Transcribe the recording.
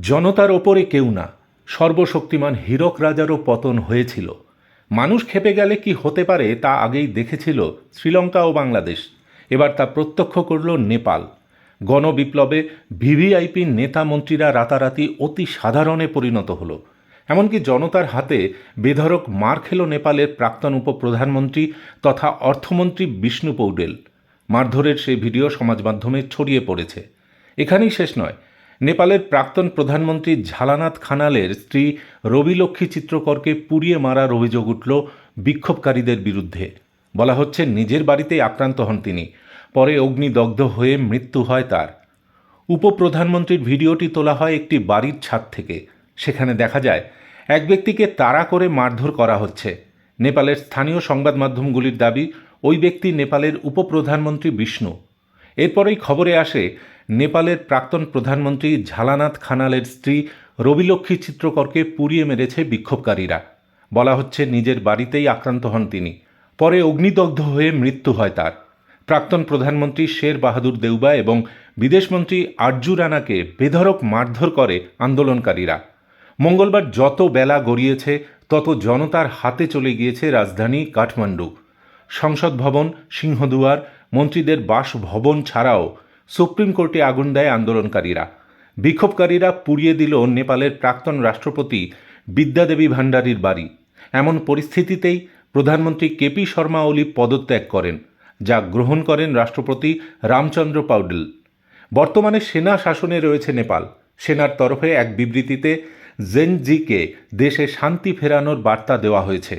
জনতার ওপরে কেউ না, সর্বশক্তিমান হীরক রাজারও পতন হয়েছিল। মানুষ খেপে গেলে কি হতে পারে তা আগেই দেখেছিল শ্রীলঙ্কা ও বাংলাদেশ। এবার তা প্রত্যক্ষ করল নেপাল। গণবিপ্লবে ভিভিআইপি নেতা মন্ত্রীরা রাতারাতি অতি সাধারণে পরিণত হলো। এমনকি জনতার হাতে বেধরক মার খেল নেপালের প্রাক্তন উপপ্রধানমন্ত্রী তথা অর্থমন্ত্রী বিষ্ণু পৌডেল। মারধরের সেই ভিডিও সমাজ মাধ্যমে ছড়িয়ে পড়েছে। এখানেই শেষ নয় নেপালের প্রাক্তন প্রধানমন্ত্রী ঝালানাথ খানালের স্ত্রী রবিলক্ষ্মী চিত্রকরকে পুড়িয়ে মারার অভিযোগ উঠল বিক্ষোভকারীদের বিরুদ্ধে। বলা হচ্ছে নিজের বাড়িতেই আক্রান্ত হন তিনি। পরে অগ্নিদগ্ধ হয়ে মৃত্যু হয় তার। উপপ্রধানমন্ত্রীর ভিডিওটি তোলা হয় একটি বাড়ির ছাদ থেকে। সেখানে দেখা যায়, এক ব্যক্তিকে তাড়া করে মারধর করা হচ্ছে। নেপালের স্থানীয় সংবাদ মাধ্যমগুলির দাবি, ওই ব্যক্তি নেপালের উপপ্রধানমন্ত্রী বিষ্ণু। এরপরেই খবরে আসে, নেপালের প্রাক্তন প্রধানমন্ত্রী ঝালানাথ খানালের স্ত্রী রবিলক্ষ্মী চিত্রকরকে পুড়িয়ে মেরেছে বিক্ষোভকারীরা। বলা হচ্ছে নিজের বাড়িতেই আক্রান্ত হন তিনি। পরে অগ্নিদগ্ধ হয়ে মৃত্যু হয় তার। প্রাক্তন প্রধানমন্ত্রী শের বাহাদুর দেউবা এবং বিদেশমন্ত্রী আরজু রানাকে বেধরক মারধর করে আন্দোলনকারীরা। মঙ্গলবার যত বেলা গড়িয়েছে, তত জনতার হাতে চলে গিয়েছে রাজধানী কাঠমান্ডু। সংসদ ভবন, সিংহদুয়ার মন্ত্রীদের বাসভবন ছাড়াও সুপ্রিম কোর্টে আগুন দেয় আন্দোলনকারীরা। বিক্ষোভকারীরা পুড়িয়ে দিল নেপালের প্রাক্তন রাষ্ট্রপতি বিদ্যাদেবী ভান্ডারীর বাড়ি। এমন পরিস্থিতিতেই প্রধানমন্ত্রী কেপি শর্মা ওলি পদত্যাগ করেন, যা গ্রহণ করেন রাষ্ট্রপতি রামচন্দ্র পাউডেল। বর্তমানে সেনা শাসনে রয়েছে নেপাল। সেনার তরফে এক বিবৃতিতে জেনজিকে দেশে শান্তি ফেরানোর বার্তা দেওয়া হয়েছে।